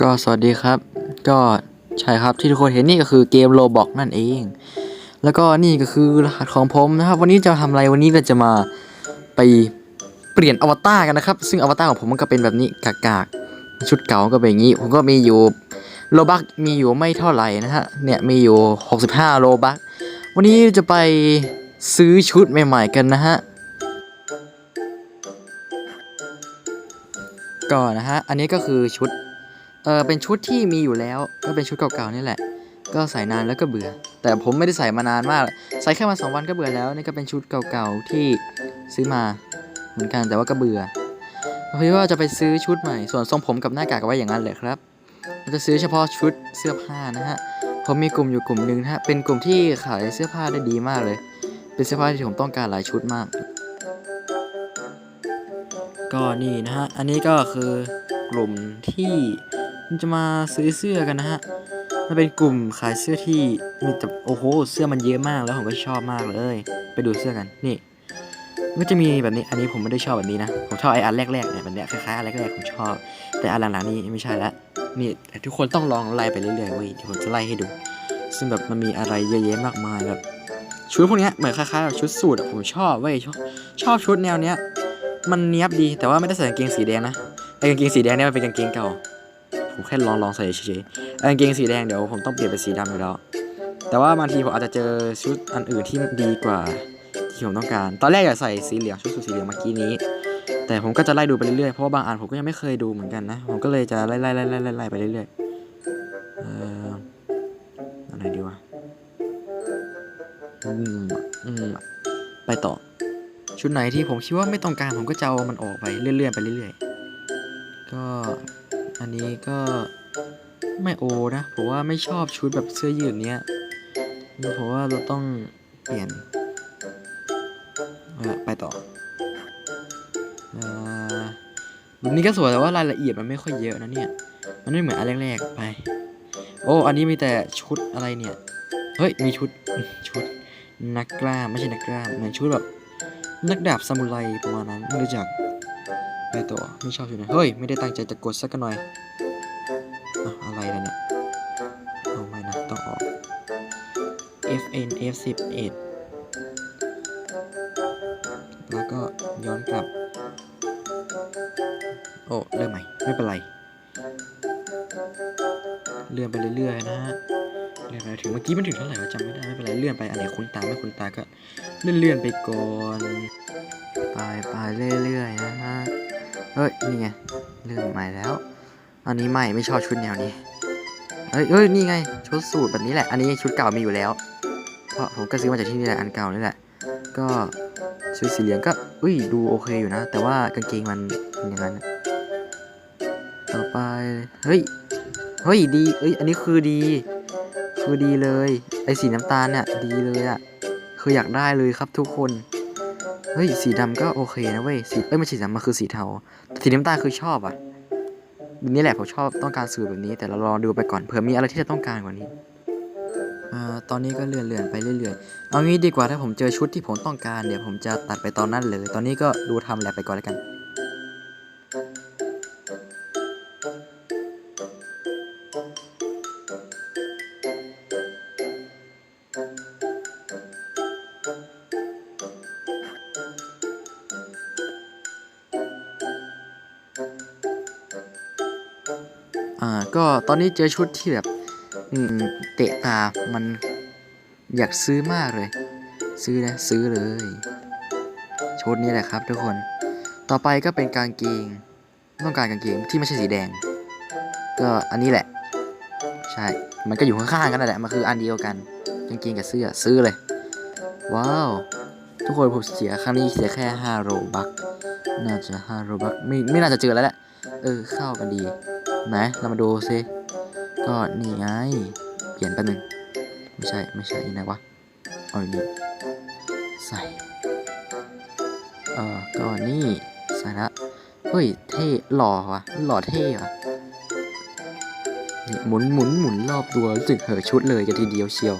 ก็สวัสดีครับ ก็ใช่ครับที่ทุกคนเห็นนี่ก็คือเกมโลบอกนั่นเอง แล้วก็นี่ก็คือรหัสของผมนะครับ วันนี้จะทำอะไรวันนี้เราจะมาไปเปลี่ยนอวตารกันนะครับ ซึ่งอวตารของผมมันก็เป็นแบบนี้กากๆชุดเก่าก็เป็นอย่างนี้ ผมก็มีอยู่โลบักมีอยู่ไม่เท่าไหร่นะฮะเนี่ยมีอยู่ 65 โลบักวันนี้จะไปซื้อชุดใหม่ ๆ กันนะฮะก่อนนะฮะอันนี้ก็คือชุด เออเป็นชุดที่มีอยู่แล้ว ก็เป็นชุดเก่าๆนี่แหละ ก็ใส่นานแล้วก็เบื่อ แต่ผมไม่ได้ใส่มานานมากใส่แค่มาสองวันก็เบื่อแล้วนี่ก็เป็นชุดเก่าๆที่ซื้อมาเหมือนกันแต่ว่าก็เบื่อเพราะว่าจะไปซื้อชุดใหม่ ส่วนทรงผมกับหน้ากากก็ไว้อย่างนั้นเลยครับเราจะซื้อเฉพาะชุดเสื้อผ้านะฮะผมมีกลุ่มอยู่กลุ่มหนึ่งนะฮะเป็นกลุ่มที่ขายเสื้อผ้าได้ดีมากเลย เป็นเสื้อผ้าที่ผมต้องการหลายชุดมาก ก็นี่นะฮะอันนี้ก็คือกลุ่มที่ันจะมาซื้อเสื้อกันนะฮะ มันเป็นกลุ่มขายเสื้อที่มีแต่โอ้โห เสื้อมันเยอะมากแล้วผมก็ชอบมากเลย ไปดูเสื้อกัน นี่ก็จะมีแบบนี้ อันนี้ผมไม่ได้ชอบแบบนี้นะ ผมชอบไออันแรกๆเนี่ยแบบเนี้ยคล้ายๆอันแรกๆผมชอบ แต่อันหลังๆนี่ไม่ใช่ละนี่ทุกคนต้องลองไล่ไปเรื่อยๆเว้ยเดี๋ยวผมจะไล่ให้ดู ซึ่งแบบมันมีอะไรเยอะแยะมากมายแบบชุดพวกนี้เหมือนคล้ายๆแบบชุดสูทผมชอบเว้ยชอบชอบชุดแนวเนี้ย มันเนี้ยบดีแต่ว่าไม่ได้ใส่กางเกงสีแดงนะไอกางเกงสีแดงเนี่ยมันเป็นกางเกงเก่า ผมแค่ลองลองใส่เฉยๆไอ้กางเกงสีแดงเดี๋ยวผมต้องเปลี่ยนเป็นสีดำอยู่แล้ว แต่ว่าบางทีผมอาจจะเจอชุดอันอื่นที่ดีกว่าที่ผมต้องการ ตอนแรกอยากใส่สีเหลืองชุดสูทสีเหลืองเมื่อกี้นี้ แต่ผมก็จะไล่ดูไปเรื่อยๆ เพราะว่าบางอันผมก็ยังไม่เคยดูเหมือนกันนะ ผมก็เลยจะไล่ไล่ไล่ไล่ไล่ไล่ไปเรื่อยๆ เอ่ออะไรดีวะ อืม อืม ไปต่อ ชุดไหนที่ผมคิดว่าไม่ต้องการผมก็จะเอามันออกไปเรื่อยๆไปเรื่อยๆ ก็ อันนี้ก็ไม่โอนะผมว่าไม่ชอบชุดแบบเสื้อยืดเนี้ยเพราะว่าเราต้องเปลี่ยนไปต่อเอ่อแบบนี้ก็สวยแต่ว่ารายละเอียดมันไม่ค่อยเยอะนะเนี่ย มันไม่เหมือนอันแรกๆไป โอ้อันนี้มีแต่ชุดอะไรเนี่ย เฮ้ยมีชุดชุดนักกล้าไม่ใช่นักกล้าเหมือนชุดแบบนักดาบซามูไรประมาณนั้นไม่รู้จัก ไปต่อไม่ชอบอยู่นะเฮ้ย ไม่ได้ตั้งใจจะกดสักหน่อยอะอะไรล่ะเนี่ยเอาไม่นะ ต้องออก FN F11 แล้วก็ย้อนกลับ โอ้ เริ่มใหม่ ไม่เป็นไร เลื่อนไปเรื่อยๆนะฮะเลื่อนไปถึงเมื่อกี้มันถึงเท่าไหร่วะจำไม่ได้ไม่เป็นไรเลื่อนไปอันไหนคุ้นตาไม่คุ้นตาก็เลื่อนๆไปก่อนไปไปเรื่อยๆนะฮะ เฮ้ย นี่ไงเรื่องใหม่แล้ว อันนี้ใหม่ไม่ชอบชุดแนวนี้ เฮ้ยเฮ้ย นี่ไง ชุดสูทแบบนี้แหละ อันนี้ชุดเก่ามีอยู่แล้ว เพราะผมก็ซื้อมาจากที่นี่แหละ อันเก่านี่แหละ ก็ชุดสีเหลืองก็ อุ้ย ดูโอเคอยู่นะ แต่ว่ากางเกงมันเป็นอย่างนั้น ต่อไป เฮ้ย เฮ้ย ดีเอ้ย อันนี้คือดี คือดีเลย ไอสีน้ำตาลเนี่ยดีเลยอะคืออยากได้เลยครับทุกคน เฮ้ย สีดำก็โอเคนะเว้ย สี เอ้ยไม่ใช่สีดำมันคือสีเทา สีน้ำตาลคือชอบอะแบบนี้แหละผมชอบต้องการสื่อแบบนี้ แต่เรารอดูไปก่อนเผื่อมีอะไรที่จะต้องการกว่านี้อ่าตอนนี้ก็เลื่อนเลื่อนๆไปเรื่อยๆ เอางี้ดีกว่าถ้าผมเจอชุดที่ผมต้องการเดี๋ยวผมจะตัดไปตอนนั้นเลย ตอนนี้ก็ดูทำแลบไปก่อนแล้วกัน อ่าก็ตอนนี้เจอชุดที่แบบอืมเตะตา มันอยากซื้อมากเลย ซื้อนะ ซื้อเลย ชุดนี้แหละครับทุกคน ต่อไปก็เป็นกางเกง ต้องการกางเกงที่ไม่ใช่สีแดง ก็อันนี้แหละ ใช่ มันก็อยู่ข้างๆกันนั่นแหละ มันคืออันเดียวกัน กางเกงกับเสื้อ ซื้อเลย ว้าว ทุกคนผมเสียครั้งนี้เสียแค่5โรบัก น่าจะ5โรบักไม่ไม่น่าจะเจอแล้วแหละ เออเข้ากันดีไหนเรามาดูซิก็นี่ไง เปลี่ยนแป๊บนึง ไม่ใช่ไม่ใช่ยังไงวะเอาอย่างนี้ใส่เออก็นี่ใส่ละเฮ้ยเท่หล่อวะหล่อเท่วะนี่หมุนหมุนหมุนรอบตัวรู้สึกเหอชุดเลยจะทีเดียวเชียว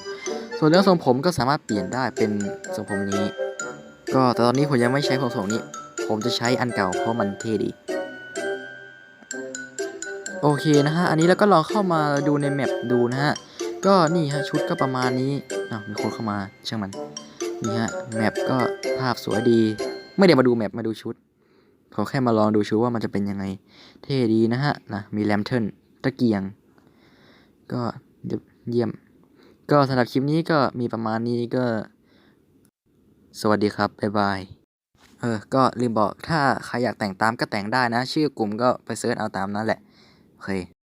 ส่วนเรื่องทรงผมก็สามารถเปลี่ยนได้เป็นทรงผมนี้ ก็แต่ตอนนี้ผมยังไม่ใช้ผมทรงนี้ ผมจะใช้อันเก่าเพราะมันเท่ดี โอเคนะฮะ อันนี้แล้วก็ลองเข้ามาดูในแมปดูนะฮะ ก็นี่ฮะชุดก็ประมาณนี้อ้าวมีคนเข้ามาช่างมัน นี่ฮะแมปก็ภาพสวยดี ไม่ได้มาดูแมปมาดูชุดเขาแค่มาลองดูชุดว่ามันจะเป็นยังไง เท่ดีนะฮะนะมีแลมเทิร์นตะเกียง ก็เยี่ยม ก็สำหรับคลิปนี้ก็มีประมาณนี้ก็ สวัสดีครับ บ๊ายบาย เออ ก็ลืมบอกถ้าใครอยากแต่งตามก็แต่งได้นะ ชื่อกลุ่มก็ไปเซิร์ชเอาตามนั้นแหละ โอเค